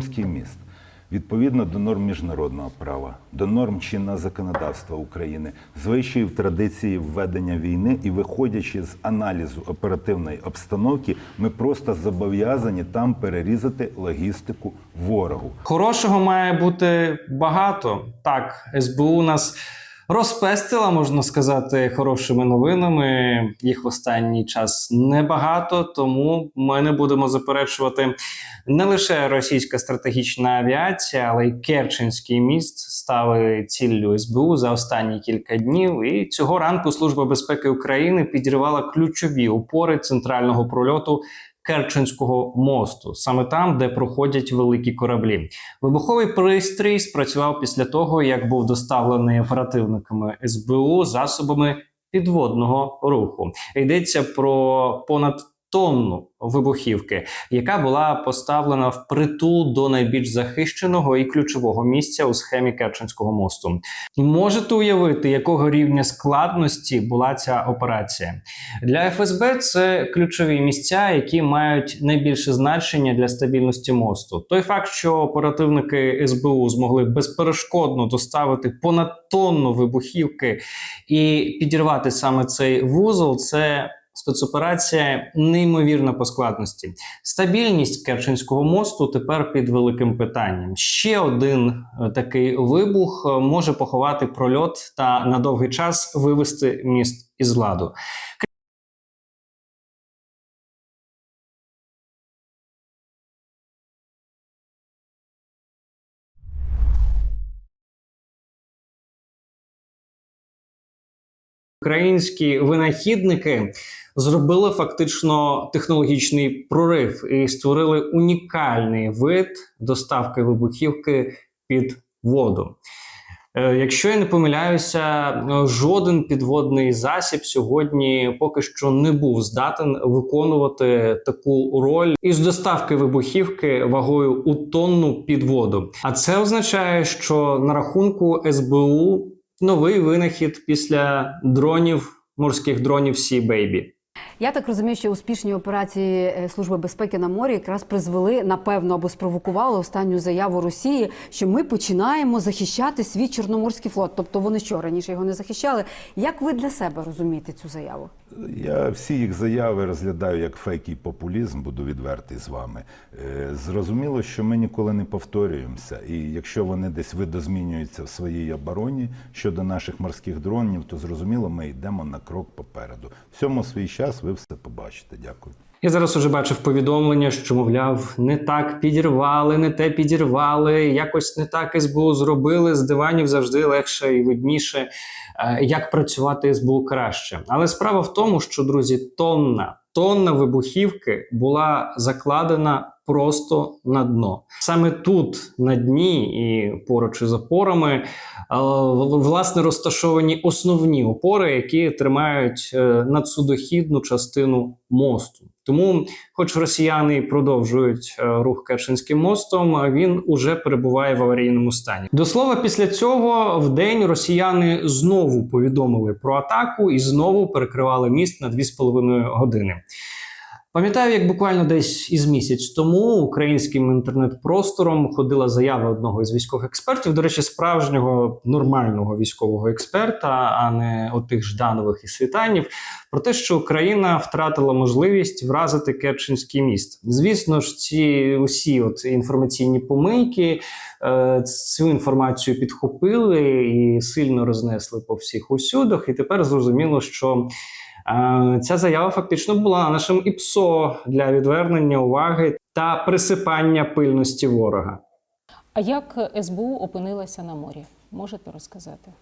Кримський міст. Відповідно до норм міжнародного права, до норм чинного законодавства України, звичаїв традиції введення війни і виходячи з аналізу оперативної обстановки, ми просто зобов'язані там перерізати логістику ворогу. Хорошого має бути багато. Так, СБУ нас розпестила, можна сказати, хорошими новинами. Їх в останній час небагато, тому ми не будемо заперечувати не лише російська стратегічна авіація, але й Керченський міст стали ціллю СБУ за останні кілька днів. І цього ранку Служба безпеки України підірвала ключові опори центрального прольоту. Керченського мосту, саме там, де проходять великі кораблі. Вибуховий пристрій спрацював після того, як був доставлений оперативниками СБУ засобами підводного руху. Йдеться про понад тонну вибухівки, яка була поставлена в притул до найбільш захищеного і ключового місця у схемі Керченського мосту. Можете уявити, якого рівня складності була ця операція? Для ФСБ це ключові місця, які мають найбільше значення для стабільності мосту. Той факт, що оперативники СБУ змогли безперешкодно доставити понад тонну вибухівки і підірвати саме цей вузол, це спецоперація неймовірна по складності. Стабільність Керченського мосту тепер під великим питанням. Ще один е, такий вибух е, може поховати прольот та на довгий час вивести міст із ладу. Українські винахідники зробили фактично технологічний прорив і створили унікальний вид доставки вибухівки під воду. Е, Якщо я не помиляюся, жоден підводний засіб сьогодні поки що не був здатен виконувати таку роль із доставки вибухівки вагою у тонну під воду. А це означає, що на рахунку СБУ новий винахід після дронів, морських дронів Sea Baby. Я так розумію, що успішні операції е, Служби безпеки на морі якраз призвели, напевно, або спровокували останню заяву Росії, що ми починаємо захищати свій Чорноморський флот. Тобто вони що раніше його не захищали. Як ви для себе розумієте цю заяву? Я всі їх заяви розглядаю як фейк популізм, буду відвертий з вами. Е, Зрозуміло, що ми ніколи не повторюємося. І якщо вони десь видозмінюються в своїй обороні щодо наших морських дронів, то зрозуміло, ми йдемо на крок попереду. Всьому свій час ви все побачите. Дякую. Я зараз уже бачив повідомлення, що мовляв, не так підірвали, не те підірвали, якось не так СБУ зробили. З диванів завжди легше і видніше, е, як працювати СБУ краще. Але справа в тому, що друзі, тонна, тонна вибухівки була закладена просто на дно. Саме тут, на дні і поруч із опорами, е, власне розташовані основні опори, які тримають е, надсудохідну частину мосту. Тому, хоч росіяни продовжують е, рух Керченським мостом, він уже перебуває в аварійному стані. До слова, після цього в день росіяни знову повідомили про атаку і знову перекривали міст на 2,5 години. Пам'ятаю, як буквально десь із місяць тому українським інтернет-простором ходила заява одного із військових експертів, до речі, справжнього нормального військового експерта, а не отих жданових і світанів, про те, що Україна втратила можливість вразити Керченський міст. Звісно ж, ці усі от інформаційні помийки е, цю інформацію підхопили і сильно рознесли по всіх усюдах. І тепер зрозуміло, що Ця заява фактично була нашим ІПСО для відвернення уваги та присипання пильності ворога. А як СБУ опинилася на морі? Можете розказати?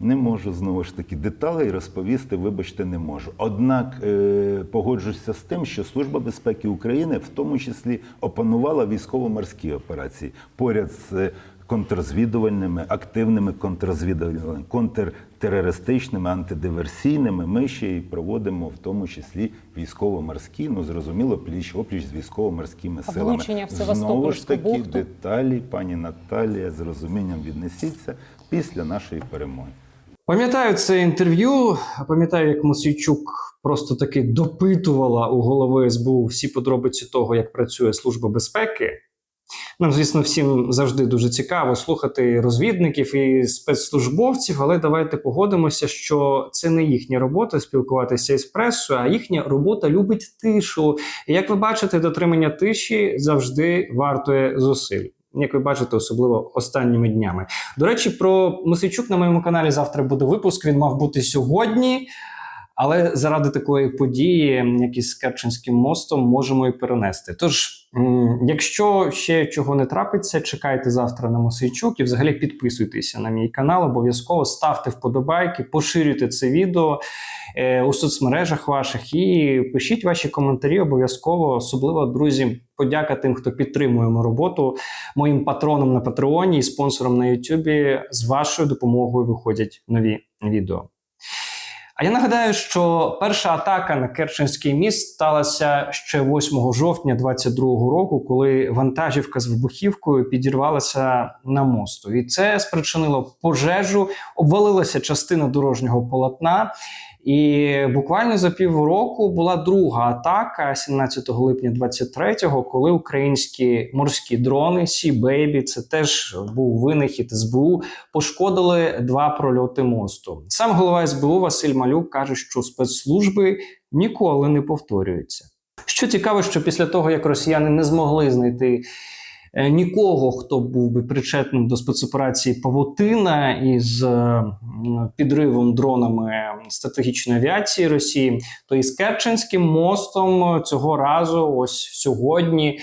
Не можу знову ж таки деталей розповісти, вибачте, не можу. Однак е, погоджуюся з тим, що Служба безпеки України в тому числі опанувала військово-морські операції поряд з контррозвідувальними, активними контррозвідувальними, контртерористичними, антидиверсійними. Ми ще й проводимо в тому числі військово-морські, ну зрозуміло, пліч опліч з військово-морськими силами. в Знову ж таки, бухту? деталі, пані Наталія, з розумінням віднесіться після нашої перемоги. Пам'ятаю це інтерв'ю. Пам'ятаю, як Мосійчук просто таки допитувала у голови СБУ всі подробиці того, як працює служба безпеки. Нам, звісно, всім завжди дуже цікаво слухати розвідників і спецслужбовців, але давайте погодимося, що це не їхня робота спілкуватися із пресою, а їхня робота любить тишу. І як ви бачите, дотримання тиші завжди вартує зусиль. Як ви бачите, особливо останніми днями. До речі, про Мосичук на моєму каналі завтра буде випуск. Він мав бути сьогодні. Але заради такої події, як із Керченським мостом, можемо і перенести. Тож, якщо ще чого не трапиться, чекайте завтра на Мосейчук і взагалі підписуйтеся на мій канал. Обов'язково ставте вподобайки, поширюйте це відео е, у соцмережах ваших і пишіть ваші коментарі. Обов'язково, особливо друзі, подяка тим, хто підтримує мою роботу, моїм патронам на Патреоні і спонсорам на Ютубі. З вашою допомогою виходять нові відео. А я нагадаю, що перша атака на Керченський міст сталася ще 8 жовтня 2022 року, коли вантажівка з вибухівкою підірвалася на мосту. І це спричинило пожежу, обвалилася частина дорожнього полотна. І буквально за півроку була друга атака 17 липня 23-го, коли українські морські дрони Sea Baby, це теж був винахід СБУ, пошкодили два прольоти мосту. Сам голова СБУ Василь Малюк каже, що спецслужби ніколи не повторюються. Що цікаво, що після того, як росіяни не змогли знайти нікого, хто був би причетним до спецоперації Павутина із е, підривом дронами стратегічної авіації Росії, то із Керченським мостом цього разу, ось сьогодні,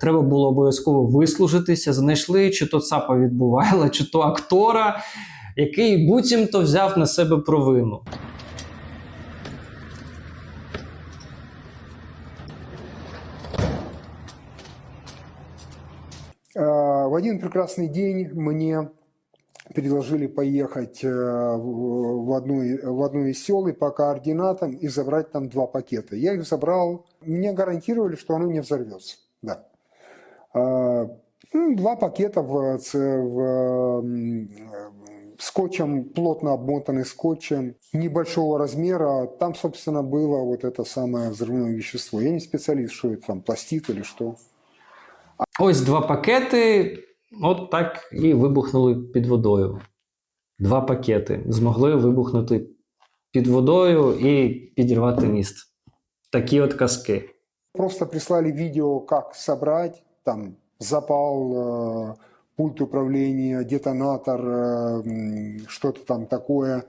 треба було обов'язково вислужитися. Знайшли чи то ЦАПа відбувала, чи то актора, який буцімто взяв на себе провину. В один прекрасный день мне предложили поехать э, в одну, в одну из сел и по координатам и забрать там два пакета. Я их забрал. Мне гарантировали, что оно не взорвется. Да. А, ну, Два пакета в, в, э, скотчем, плотно обмотанный скотчем, небольшого размера. Там, собственно, было вот это самое взрывное вещество. Я не специалист, что это там, пластид или что. Ось два пакети, от так і вибухнули під водою. Два пакети змогли вибухнути під водою і підірвати міст. Такі от казки. Просто прислали видео, как собрать, там запал, э, пульт управления, детонатор, э, м, что-то там такое.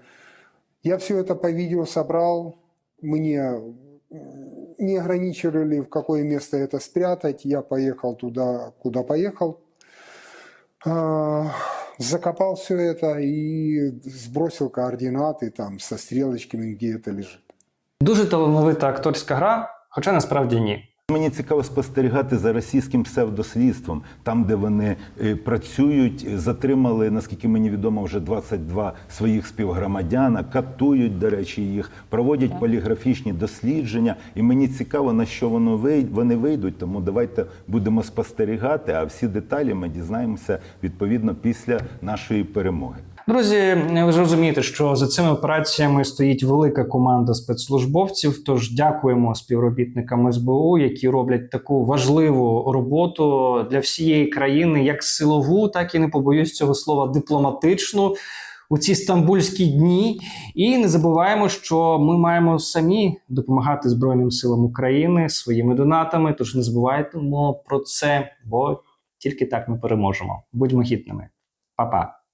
Я все это по видео собрал, мне м, не ограничивали, в какое место это спрятать. Я поехал туда, куда поехал. А, Закопал все это и сбросил координаты там со стрелочками, где это лежит. Дуже талановита акторська гра, хоча насправді ні. Мені цікаво спостерігати за російським псевдослідством, там, де вони е, працюють, е, затримали, наскільки мені відомо, вже 22 своїх співгромадяна, катують, до речі, їх, проводять поліграфічні дослідження. І мені цікаво, на що воно вони вийдуть. Тому давайте будемо спостерігати. А всі деталі ми дізнаємося відповідно після нашої перемоги. Друзі, ви ж розумієте, що за цими операціями стоїть велика команда спецслужбовців. Тож дякуємо співробітникам СБУ, які роблять таку важливу роботу для всієї країни, як силову, так і не побоюсь цього слова дипломатичну. У ці стамбульські дні, і не забуваємо, що ми маємо самі допомагати Збройним силам України своїми донатами. Тож не забувайте про це, бо тільки так ми переможемо. Будьмо хітними, Па-па!